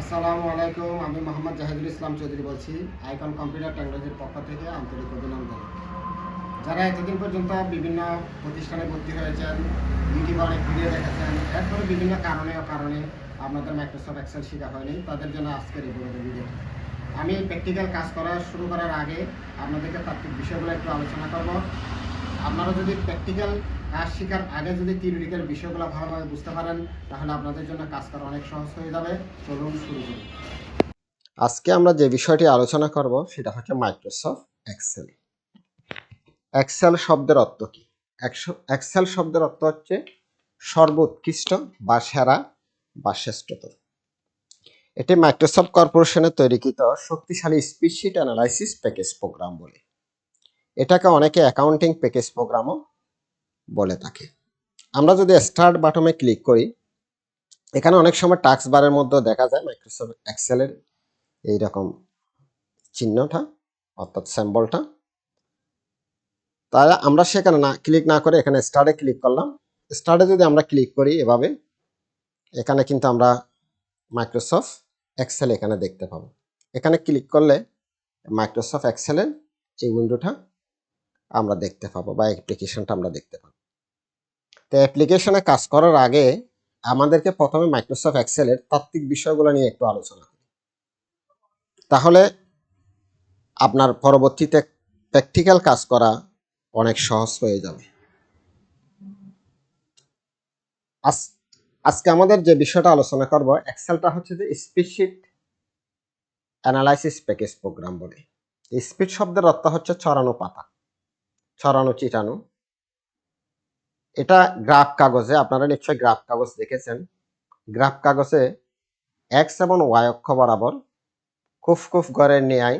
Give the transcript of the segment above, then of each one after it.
আসসালামু আলাইকুম, আমি মোহাম্মদ জাহিদুল ইসলাম চৌধুরী বলছি, আইকন কম্পিউটার টেকনোলজির পক্ষ থেকে আন্তরিক অভিনন্দন। যারা এতদিন পর্যন্ত বিভিন্ন প্রতিষ্ঠানে ভর্তি হয়েছেন, ইউটিউবে অনেক ভিডিও দেখেছেন, এরপরে বিভিন্ন কারণে ও কারণে আপনাদের মাইক্রোসফট এক্সেল শেখা হয়নি, তাদের জন্য আজকের এই ভিডিও আমি প্র্যাকটিক্যাল কাজ করা শুরু করার আগে আপনাদেরকে তাত্ত্বিক বিষয়গুলো একটু আলোচনা করব। আপনারা যদি প্র্যাকটিক্যাল কাজ শেখার আগে যদি থিওরিটিক্যাল বিষয়গুলো ভালোভাবে বুঝতে পারেন, তাহলে আপনাদের জন্য কাজ করা অনেক সহজ হয়ে যাবে। চলুন শুরু করি। আজকে আমরা যে বিষয়টি আলোচনা করব, সেটা হচ্ছে মাইক্রোসফট এক্সেল। এক্সেল শব্দের অর্থ কি? এক্সেল শব্দের অর্থ হচ্ছে সর্বোৎকৃষ্ট বা সেরা বা শ্রেষ্ঠতর। এটি মাইক্রোসফট কর্পোরেশনের তৈরিকৃত শক্তিশালী স্পিডশিট অ্যানালাইসিস প্যাকেজ প্রোগ্রাম বলে। এটাকে অনেকে অ্যাকাউন্টিং প্যাকেজ প্রোগ্রামও বলে থাকে আমরা যদি স্টার্ট বাটমে ক্লিক করি, এখানে অনেক সময় টাক্স বারের মধ্যে দেখা যায় মাইক্রোসফট এক্সেলের এইরকম চিহ্নটা, অর্থাৎ স্যাম্বলটা তাই আমরা সেখানে না ক্লিক না করে এখানে স্টার্টে ক্লিক করলাম। স্টার্টে যদি আমরা ক্লিক করি এভাবে, এখানে কিন্তু আমরা মাইক্রোসফট এক্সেল এখানে দেখতে পাবো। এখানে ক্লিক করলে মাইক্রোসফট এক্সেলের এই উইন্ডোটা আমরা দেখতে পাবো বা অ্যাপ্লিকেশনটা আমরা দেখতে পাবো। তো অ্যাপ্লিকেশনে কাজ করার আগে আমাদেরকে প্রথমে মাইক্রোসফট এক্সেলের তাত্ত্বিক বিষয়গুলো নিয়ে একটু আলোচনা করি। তাহলে আপনার পরবর্তীতে প্র্যাকটিক্যাল কাজ করা অনেক সহজ হয়ে যাবে। আজ- আজকে আমাদের যে বিষয়টা আলোচনা করব এক্সেলটা হচ্ছে যে স্পিডশিট অ্যানালাইসিস প্যাকেজ প্রোগ্রাম বলে। স্পিড শব্দের অর্থ হচ্ছে ছড়ানো পাতা। ছড়ানো, চিটানো। এটা গ্রাফ কাগজে, আপনারা নিশ্চয়ই গ্রাফ কাগজ দেখেছেন। গ্রাফ কাগজে এক্স এবং ওয়াই অক্ষ বরাবর কুফ কুফ গড়ের ন্যায়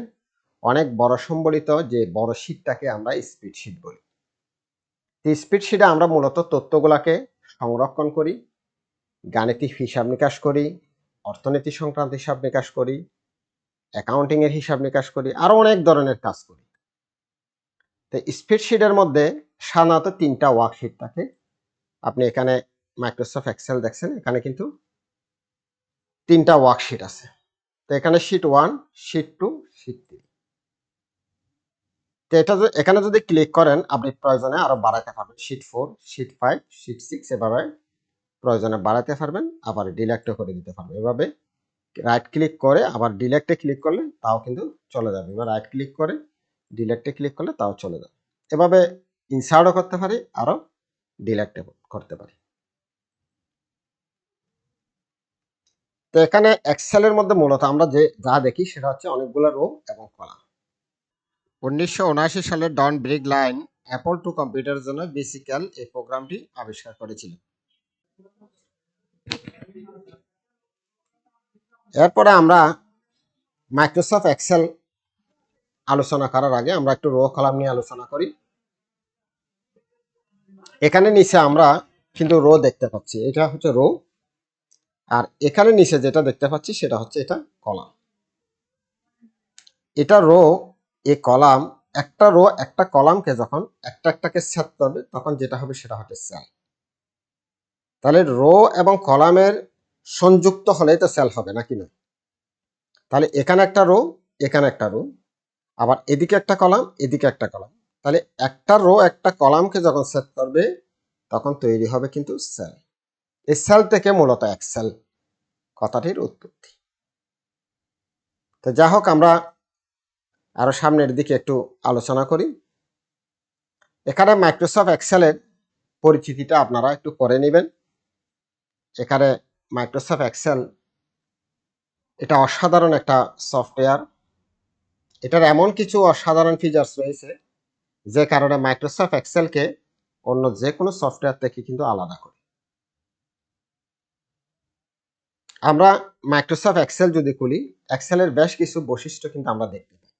অনেক বড় সম্বলিত যে বড় শীটটাকে আমরা স্পিড শীট বলি। স্পিড শীটে আমরা মূলত তথ্যগুলাকে সংরক্ষণ করি, গাণিতিক হিসাব নিকাশ করি, অর্থনীতি সংক্রান্ত হিসাব নিকাশ করি, অ্যাকাউন্টিংয়ের হিসাব নিকাশ করি আরও অনেক ধরনের কাজ করি। তো স্প্রেডশিটের মধ্যে সাধারণত তিনটা ওয়ার্কশিট থাকে। আপনি এখানে মাইক্রোসফট এক্সেল দেখছেন, এখানে কিন্তু তিনটা ওয়ার্কশিট আছে। তো এখানে sheet one sheet two sheet three তো এটা এখানে যদি ক্লিক করেন, আপনি প্রয়োজনে আরও বাড়াতে পারবেন। Sheet four sheet five sheet six এভাবে প্রয়োজনে বাড়াতে পারবেন, আবার ডিলেক্টও করে দিতে পারবেন। এভাবে রাইট ক্লিক করে, আবার ডিলেক্টে ক্লিক করলে তাও কিন্তু চলে যাবে। এবার রাইট ক্লিক করে ডিলেক্টে ক্লিক করলে তাও চলে যাবে। এভাবে ইনসার্টও করতে পারি, আরও ডিলেক্টে করতে পারি। তো এখানে এক্সেলের মধ্যে মূলত আমরা যে, যা দেখি সেটা হচ্ছে অনেকগুলো রো এবং কলাম উনিশশো উনআশি সালে Dan Bricklin Apple two কম্পিউটারের জন্য বেসিক্যাল এই প্রোগ্রামটি আবিষ্কার করেছিলেন এরপরে আমরা মাইক্রোসফট এক্সেল আলোচনা করার আগে আমরা একটু রো কলাম নিয়ে আলোচনা করি। এখানে নিচে আমরা কিন্তু রো দেখতে পাচ্ছি। এটা হচ্ছে রো আর এখানে নিচে যেটা দেখতে পাচ্ছি সেটা হচ্ছে এটা কলাম এটা রো এ কলাম একটা রো একটা কলামকে যখন একটা একটাকে সেট করবে, তখন যেটা হবে সেটা হচ্ছে সেল তাহলে রো এবং কলামের সংযুক্ত হলেই তো সেল হবে, নাকি না? তাহলে এখানে একটা রো এখানে একটা রো আবার এদিকে একটা কলাম, এদিকে একটা কলাম। তাহলে একটা রো একটা কলামকে যখন সেট করবে, তখন তৈরি হবে কিন্তু সেল এই সেল থেকে মূলত এক্সেল কথাটির উৎপত্তি। তো যা হোক, আমরা আরও সামনের দিকে একটু আলোচনা করি। এখানে মাইক্রোসফট এক্সেলের পরিচিতিটা আপনারা একটু করে নেবেন। এখানে মাইক্রোসফট এক্সেল এটা অসাধারণ একটা সফটওয়্যার এটার এমন কিছু অসাধারণ ফিচার্স রয়েছে, যে কারণে মাইক্রোসফট এক্সেলকে অন্য যে কোনো সফটওয়্যার থেকে কিন্তু আলাদা করে। আমরা মাইক্রোসফট এক্সেল যদি খুলি এক্সেলের বেশ কিছু বৈশিষ্ট্য কিন্তু আমরা দেখতে পাই।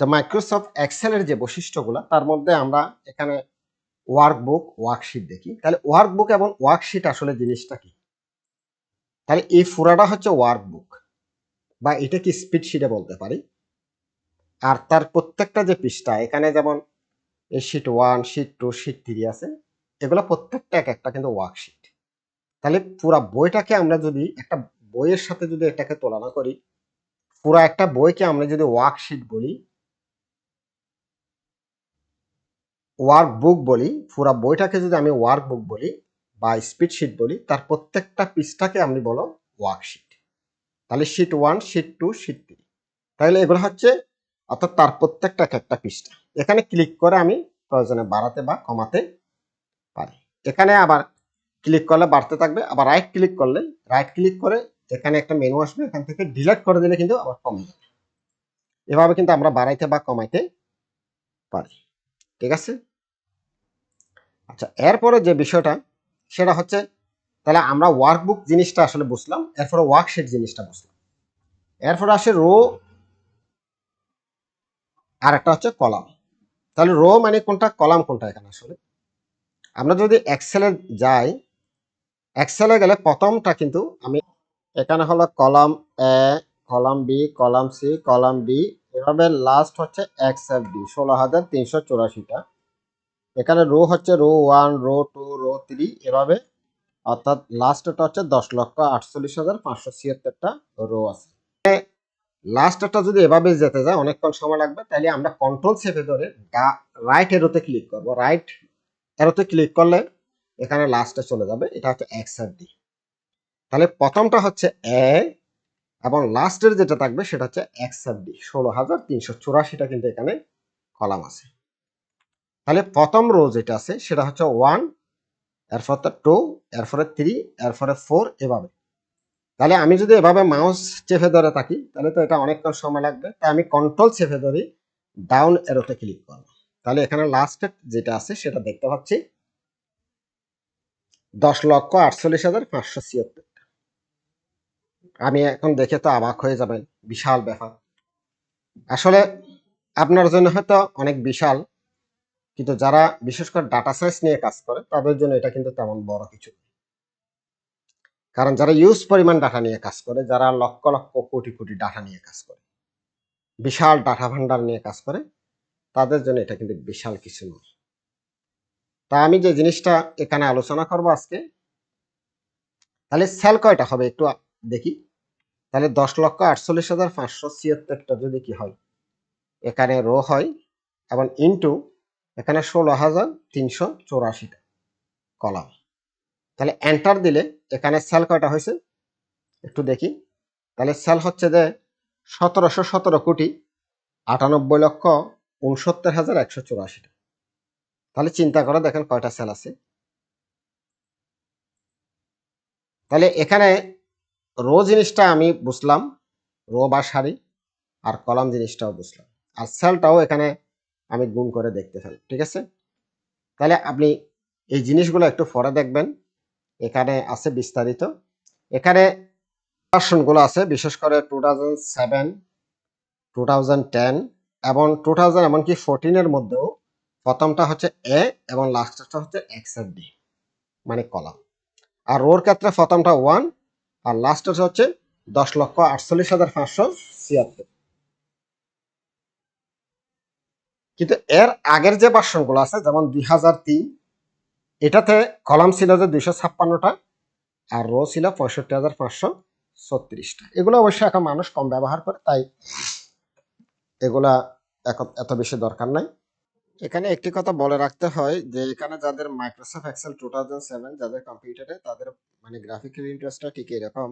তো মাইক্রোসফট এক্সেলের যে বৈশিষ্ট্যগুলো, তার মধ্যে আমরা এখানে ওয়ার্কবুক ওয়ার্কশিট দেখি। তাহলে ওয়ার্কবুক এবং ওয়ার্কশিট আসলে জিনিসটা কি? তাহলে এই ফুরাটা হচ্ছে ওয়ার্কবুক বা এটা কি স্পিডশিটে বলতে পারি। আর তার প্রত্যেকটা যে পৃষ্ঠা, এখানে যেমন এই sheet one sheet two sheet three আছে, এগুলো প্রত্যেকটা এক একটা কিন্তু ওয়ার্কশিট তাহলে পুরো বইটাকে আমরা যদি একটা বইয়ের সাথে যদি এটাকে তুলনা করি, পুরো একটা বইকে আমরা যদি ওয়ার্কশিট বলি ওয়ার্ক বুক বলি, পুরো বইটাকে যদি আমি ওয়ার্ক বুক বলি বা স্পিডশিট বলি, তার প্রত্যেকটা পৃষ্ঠাকে আমি বলো ওয়ার্কশিট তাহলে sheet one sheet two sheet three তাহলে এগুলো হচ্ছে, অর্থাৎ তার প্রত্যেকটা এক একটা পৃষ্ঠা। এখানে ক্লিক করে আমি প্রয়োজনে বাড়াতে বা কমাতে পারি। এখানে আবার ক্লিক করলে বাড়তে থাকবে। আবার রাইট ক্লিক করলে রাইট ক্লিক করে এখানে একটা মেনু আসবে। এখান থেকে ডিলেট করে দিলে কিন্তু আবার কমে যাবে। এভাবে কিন্তু আমরা বাড়াইতে বা কমাইতে পারি। ঠিক আছে? আচ্ছা এরপরে যে বিষয়টা, সেটা হচ্ছে তাহলে আমরা ওয়ার্কবুক জিনিসটা আসলে বুঝলাম, এরপরে ওয়ার্কশিট জিনিসটা বুঝলাম। এরপরে আসে রো আর একটা হচ্ছে কলাম তাহলে রো মানে কোনটা কলাম কোনটা এখানে আসলে? আমরা যদি এক্সেলে যাই এক্সেলে গেলে প্রথমটা কিন্তু আমি এখানে হলো column A column B column C column D এভাবে লাস্ট হচ্ছে এক্স এফ ডি ষোলো হাজার তিনশো চুরাশিটা। এখানে রো হচ্ছে row one row two row three এভাবে অর্থাৎ লাস্ট লাস্টটা হচ্ছে দশ লক্ষ আটচল্লিশ হাজার পাঁচশো ছিয়াত্তরটা রো আছে। লাস্টটা যদি এভাবে যেতে যায়, অনেকক্ষণ সময় লাগবে, তাহলে আমরা কন্ট্রোল সেভে ধরে রাইট এরোতে ক্লিক করব। রাইট এরোতে ক্লিক করলে এখানে লাস্টে চলে যাবে, এটা হচ্ছে এক্স আর ডি তাহলে প্রথমটা হচ্ছে এ এবং লাস্টের যেটা থাকবে, সেটা হচ্ছে এক্স আর ডি ষোলো হাজার তিনশো চুরাশিটা কিন্তু এখানে কলাম আছে। তাহলে প্রথম রো যেটা আছে, সেটা হচ্ছে ওয়ান এরপর তো টু এরপরে থ্রি এরপরে ফোর এভাবে। তাহলে আমি যদি এভাবে মাউস চেপে ধরে থাকি, তাহলে তো এটা অনেকক্ষণ সময় লাগবে। তাই আমি কন্ট্রোল চেপে ধরি ডাউন এরোতে ক্লিক করব। তাহলে এখানে লাস্টে যেটা আছে, সেটা দেখতে পাচ্ছি। দশ লক্ষ আটচল্লিশ হাজার পাঁচশো ছিয়াত্তর। আমি এখন দেখে তো অবাক হয়ে যাবেন, বিশাল ব্যাপার। আসলে আপনার জন্য হয়তো অনেক বিশাল কিন্তু যারা বিশেষ করে ডাটা সাইন্স নিয়ে কাজ করে, তাদের জন্য এটা কিন্তু তেমন বড় কিছু। কারণ যারা ইউজ পরিমাণ ডাটা নিয়ে কাজ করে, যারা লক্ষ লক্ষ কোটি কোটি ডাটা নিয়ে কাজ করে, বিশাল ডাটা ভান্ডার নিয়ে কাজ করে, তাদের জন্য এটা কিন্তু বিশাল কিছু নয় তা আমি যে জিনিসটা এখানে আলোচনা করব আজকে, তাহলে সেল কয়টা হবে একটু দেখি তাহলে দশ লক্ষ আটচল্লিশ হাজার পাঁচশো ছিয়াত্তরটা যদি কি হয়, এখানে রো হয়, এবং ইন্টু এখানে ষোলো হাজার তিনশো চৌরাশিটা কলাম। তাহলে এন্টার দিলে এখানে সেল কয়টা হয়েছে? একটু দেখি। তাহলে সেল হচ্ছে যে সতেরোশো সতেরো কোটি আটানব্বই লক্ষ উনসত্তর হাজার একশো চুরাশিটা। তাহলে চিন্তা করে দেখেন কয়টা সেল আছে। তাহলে এখানে রো জিনিসটা আমি বুঝলাম রো বা শাড়ি আর কলাম জিনিসটাও বুঝলাম। আর সেলটাও এখানে আমি গুণ করে দেখতে ফেল ঠিক আছে? তাহলে আপনি এই জিনিসগুলো একটু পরে দেখবেন। এখানে আছে বিস্তারিত। এখানে ভার্সনগুলো আছে, বিশেষ করে two thousand seven two thousand ten এবং টু থাউজেন্ড এমনকি ফোরটিনের মধ্যেও প্রথমটা হচ্ছে এ এবং লাস্টটা হচ্ছে এক্স এফ ডি মানে কলাম। আর রোর ক্ষেত্রে প্রথমটা ওয়ান আর লাস্টটা হচ্ছে দশ লক্ষ আটচল্লিশ হাজার পাঁচশো ছিয়াত্তর। কিন্তু এর আগের যে ভার্সনগুলো আছে, যেমন দুই হাজার তিন, এটাতে কলাম ছিল যে দুইশো ছাপ্পান্নটা আর রো ছিল পঁয়ষট্টি হাজার পাঁচশো ছত্রিশটা। এগুলো অবশ্যই এখন মানুষ কম ব্যবহার করে, তাই এগুলা এত বেশি দরকার নাই। এখানে একটি কথা বলে রাখতে হয় যে, এখানে যাদের Microsoft Excel two thousand seven যাদের কম্পিউটারে তাদের মানে গ্রাফিক্যাল ইন্টারেস্টটা ঠিক এরকম।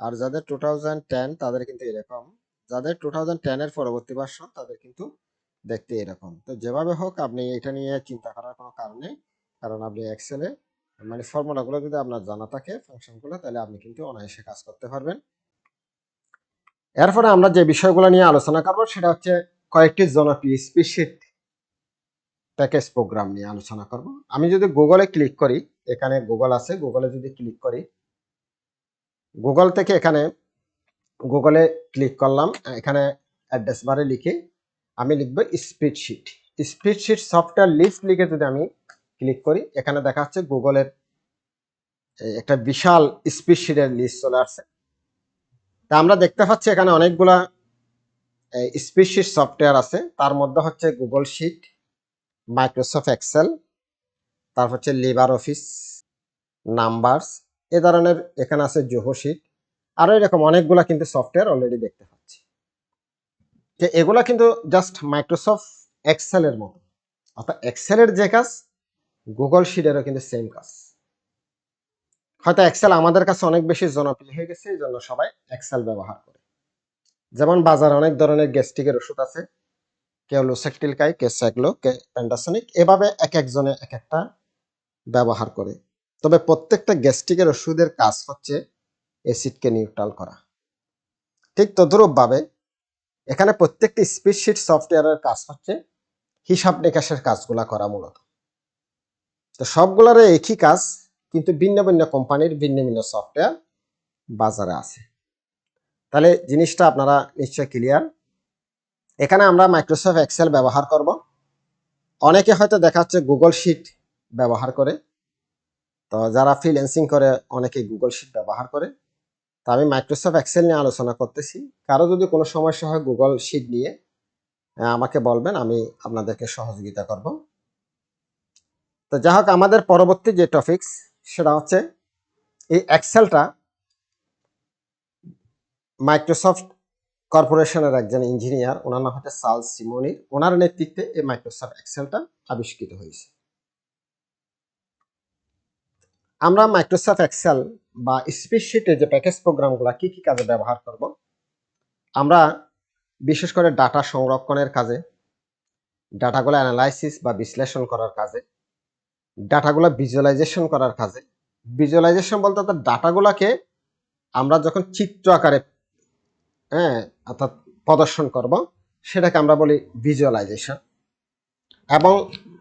আর যাদের টু থাউজেন্ড টেন তাদের কিন্তু এরকম। যাদের টু থাউজেন্ড টেনের পরবর্তী ভার্সন তাদের কিন্তু দেখতে এরকম। তো যেভাবে হোক, আপনি এটা নিয়ে চিন্তা করার কোনো কারণ নেই। কারণ আপনি এক্সেলে মানে ফর্মুলাগুলো যদি আপনার জানা থাকে ফাংশনগুলো তাহলে আপনি কিন্তু অনায়াসে কাজ করতে পারবেন। এরপরে আমরা যে বিষয়গুলো নিয়ে আলোচনা করব, সেটা হচ্ছে কয়েকটি জনপ্রিয় স্পিডশিট প্যাকেজ প্রোগ্রাম নিয়ে আলোচনা করব। আমি যদি গুগলে ক্লিক করি, এখানে গুগল আছে গুগলে যদি ক্লিক করি গুগল থেকে এখানে গুগলে ক্লিক করলাম, এখানে অ্যাড্রেস বারে লিখে আমি লিখব স্প্রিডশিট স্প্রিডশিট সফটওয়্যার লিস্ট লিখে যদি আমি ক্লিক করি, এখানে দেখা যাচ্ছে গুগলের একটা বিশাল স্প্রিডশিটের লিস্ট চলে আসছে। তা আমরা দেখতে পাচ্ছি এখানে অনেকগুলা স্প্রিডশিট সফটওয়্যার আছে। তার মধ্যে হচ্ছে গুগল শিট মাইক্রোসফট এক্সেল তারপর হচ্ছে লিবার অফিস নাম্বারস এ ধরনের এখানে আছে জোহো শিট আরও এরকম অনেকগুলা কিন্তু সফটওয়্যার অলরেডি দেখতে পাচ্ছি। যে এগুলা কিন্তু জাস্ট মাইক্রোসফট এক্সেলের মতো। অর্থাৎ এক্সেলের যে কাজ গুগল শিটেরও কিন্তু সেম কাজ। হয়তো এক্সেল আমাদের কাছে অনেক বেশি জনপ্রিয় হয়ে গেছে, এই জন্য সবাই এক্সেল ব্যবহার করে। যেমন বাজারে অনেক ধরনের গ্যাস্ট্রিকের ওষুধ আছে। কেউ লুসেকটিল খায় কে স্যাগলো কে প্যান্ডাসনিক এভাবে এক একজনে এক একটা ব্যবহার করে। তবে প্রত্যেকটা গ্যাস্ট্রিকের ওষুধের কাজ হচ্ছে অ্যাসিডকে নিউট্রাল করা। ঠিক তদ্রূপভাবে এখানে প্রত্যেকটি স্প্রেডশিট সফটওয়্যারের কাজ হচ্ছে হিসাব নিকাশের কাজগুলা করা মূলত। তো সবগুলোর একই কাজ, কিন্তু ভিন্ন ভিন্ন কোম্পানির ভিন্ন ভিন্ন সফটওয়্যার বাজারে আছে। তাহলে জিনিসটা আপনারা নিশ্চয় ক্লিয়ার এখানে আমরা মাইক্রোসফট এক্সেল ব্যবহার করব। অনেকে হয়তো দেখা যাচ্ছে গুগল শিট ব্যবহার করে। তো যারা ফ্রিল্যান্সিং করে, অনেকে গুগল শিট ব্যবহার করে। তো আমি মাইক্রোসফট এক্সেল নিয়ে আলোচনা করতেছি। কারও যদি কোনো সমস্যা হয় গুগল শিট নিয়ে আমাকে বলবেন, আমি আপনাদেরকে সহযোগিতা করব। তো যাই হোক, আমাদের পরবর্তী যে টপিকস সেটা হচ্ছে এই এক্সেলটা মাইক্রোসফট কর্পোরেশনের একজন ইঞ্জিনিয়ার ওনার নাম হচ্ছে সাল সিমনি ওনার নেতৃত্বে এই মাইক্রোসফট এক্সেলটা আবিষ্কৃত হয়েছে। আমরা মাইক্রোসফট এক্সেল বা স্প্রেডশিটে যে প্যাকেজ প্রোগ্রামগুলো কি কি কাজে ব্যবহার করব? আমরা বিশেষ করে ডাটা সংরক্ষণের কাজে ডাটাগুলো অ্যানালাইসিস বা বিশ্লেষণ করার কাজে ডাটাগুলো ভিজুয়ালাইজেশন করার কাজে। ভিজুয়ালাইজেশন বলতে অর্থাৎ ডাটাগুলোকে আমরা যখন চিত্র আকারে হ্যাঁ অর্থাৎ প্রদর্শন করব, সেটাকে আমরা বলি ভিজুয়ালাইজেশন এবং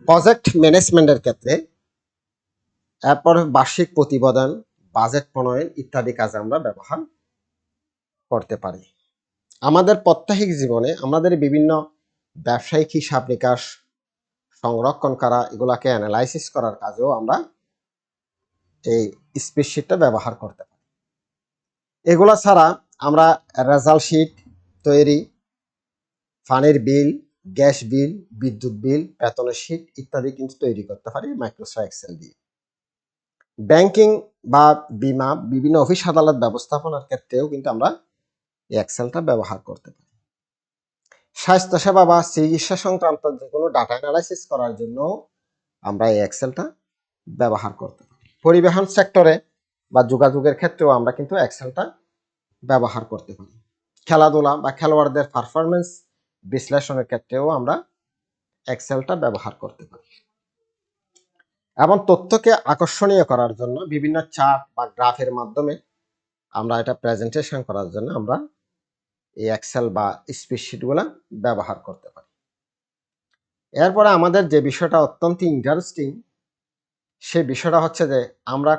প্রজেক্ট ম্যানেজমেন্টের ক্ষেত্রে এরপর বার্ষিক প্রতিবেদন, বাজেট প্রণয়ন ইত্যাদি কাজে আমরা ব্যবহার করতে পারি। আমাদের প্রত্যাহিক জীবনে আমাদের বিভিন্ন ব্যবসায়িক হিসাব নিকাশ, সংরক্ষণ করা, এগুলাকে অ্যানালাইসিস করার কাজেও আমরা এই স্প্রেডশিটটা ব্যবহার করতে পারি। এগুলা ছাড়া আমরা রেজাল্ট শিট তৈরি, পানির বিল, গ্যাস বিল, বিদ্যুৎ বিল, বেতনের শিট ইত্যাদি কিন্তু তৈরি করতে পারি মাইক্রোসফট এক্সেল দিয়ে। ব্যাংকিং বা বিমা, বিভিন্ন অফিস আদালত ব্যবস্থাপনার ক্ষেত্রেও কিন্তু আমরা এক্সেলটা ব্যবহার করতে পারি। স্বাস্থ্যসেবা বা চিকিৎসা সংক্রান্ত যে কোনো ডাটা অ্যানালাইসিস করার জন্য আমরা এই এক্সেলটা ব্যবহার করতে পারি। পরিবহন সেক্টরে বা যোগাযোগের ক্ষেত্রেও আমরা কিন্তু এক্সেলটা ব্যবহার করতে পারি। খেলাধুলা বা খেলোয়াড়দের পারফরমেন্স বিশ্লেষণের ক্ষেত্রেও আমরা এক্সেলটা ব্যবহার করতে পারি। এবং তথ্যকে আকর্ষণীয় করার জন্য বিভিন্ন চার্ট বা গ্রাফের মাধ্যমে আমরা এটা প্রেজেন্টেশন করার জন্য আমরা এই এক্সেল বা স্প্রেডশিটগুলো ব্যবহার করতে পারি। এরপরে আমাদের যে বিষয়টা অত্যন্ত ইন্টারেস্টিং সে বিষয়টা হচ্ছে যে আমরা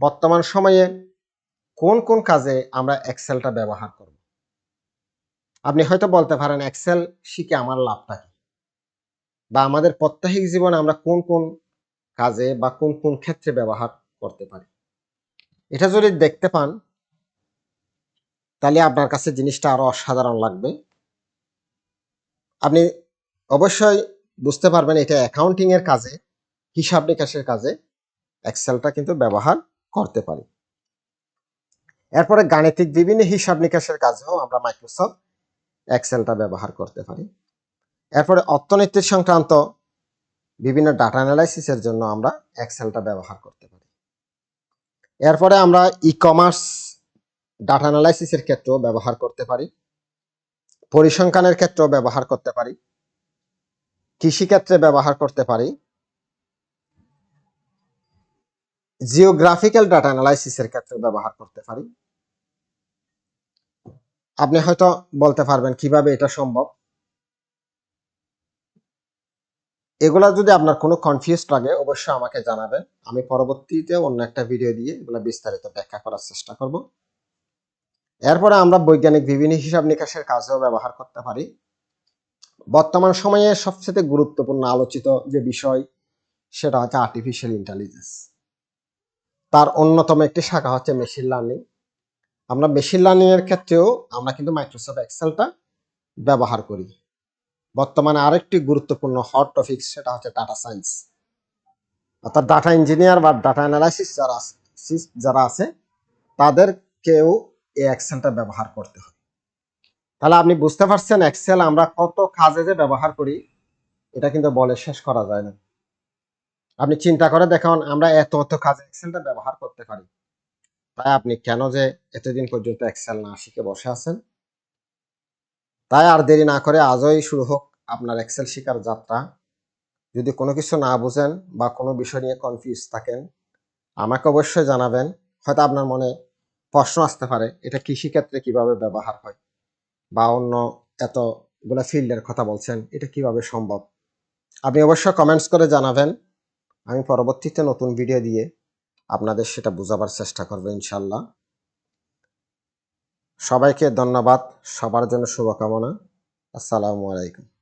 বর্তমান সময়ে কোন কোন কাজে আমরা এক্সেলটা ব্যবহার করব। আপনি হয়তো বলতে পারেন এক্সেল শিখে আমার লাভটা কি? বা আমাদের প্রত্যাহিক জীবনে আমরা কোন কোন কাজে বা কোন কোন ক্ষেত্রে ব্যবহার করতে পারি। এটা যদি দেখতে পান, তাহলে আপনার কাছে জিনিসটা আরও অসাধারণ লাগবে। আপনি অবশ্যই বুঝতে পারবেন এটা অ্যাকাউন্টিং এর কাজে, হিসাব নিকাশের কাজে এক্সেলটা কিন্তু ব্যবহার করতে পারি। এরপরে গাণিতিক বিভিন্ন হিসাব নিকাশের কাজেও আমরা মাইক্রোসফট এক্সেলটা ব্যবহার করতে পারি। এরপরে অর্থনীতি সংক্রান্ত বিভিন্ন ডাটা অ্যানালাইসিসের জন্য আমরা এক্সেলটা ব্যবহার করতে পারি। এরপরে আমরা ই কমার্স ডাটা অ্যানালাইসিসের ক্ষেত্রেও ব্যবহার করতে পারি। পরিসংখ্যানের ক্ষেত্রেও ব্যবহার করতে পারি। কৃষিক্ষেত্রে ব্যবহার করতে পারি। জিওগ্রাফিক্যাল ডাটা অ্যানালাইসিসের ক্ষেত্রে ব্যবহার করতে পারি। আপনি হয়তো বলতে পারবেন কীভাবে এটা সম্ভব? এগুলা যদি আপনার কোনো কনফিউজ লাগে, অবশ্যই আমাকে জানাবেন। আমি পরবর্তীতে অন্য একটা ভিডিও দিয়ে এগুলো বিস্তারিত ব্যাখ্যা করার চেষ্টা করব। এরপরে আমরা বৈজ্ঞানিক বিভিন্ন হিসাব নিকাশের কাজেও ব্যবহার করতে পারি। বর্তমান সময়ে সবচেয়ে গুরুত্বপূর্ণ আলোচিত যে বিষয়, সেটা হচ্ছে আর্টিফিশিয়াল ইন্টেলিজেন্স তার অন্যতম একটি শাখা হচ্ছে মেশিন লার্নিং আমরা মেশিন লার্নিং এর ক্ষেত্রেও আমরা কিন্তু মাইক্রোসফট এক্সেলটা ব্যবহার করি। বর্তমানে আরেকটি গুরুত্বপূর্ণ হট টপিক সেটা হচ্ছে ডাটা সায়েন্স অর্থাৎ ডাটা ইঞ্জিনিয়ার বা ডাটা অ্যানালাইসিস যারা যারা আছে, তাদেরকেও এই এক্সেলটা ব্যবহার করতে হয় তাহলে আপনি বুঝতে পারছেন এক্সেল আমরা কত কাজে যে ব্যবহার করি, এটা কিন্তু বলে শেষ করা যায় না। আপনি চিন্তা করে দেখুন, আমরা এত এত কাজে এক্সেলটা ব্যবহার করতে পারি। তাই আপনি কেন যে এতদিন পর্যন্ত এক্সেল না শিখে বসে আছেন? তাই আর দেরি না করে আজই শুরু হোক আপনার এক্সেল শিকার যাত্রা। যদি কোনো কিছু না বুঝেন বা কোনো বিষয় নিয়ে কনফিউজ থাকেন, আমাকে অবশ্যই জানাবেন। হয়তো আপনার মনে প্রশ্ন আসতে পারে, এটা কৃষিক্ষেত্রে কীভাবে ব্যবহার হয় বা অন্য এতগুলো ফিল্ডের কথা বলছেন, এটা কীভাবে সম্ভব? আপনি অবশ্যই কমেন্টস করে জানাবেন। আমি পরবর্তীতে নতুন ভিডিও দিয়ে আপনাদের সেটা বোঝাবার চেষ্টা করব ইনশাল্লাহ। সবাইকে ধন্যবাদ। সবার জন্য শুভকামনা। আসসালামু আলাইকুম।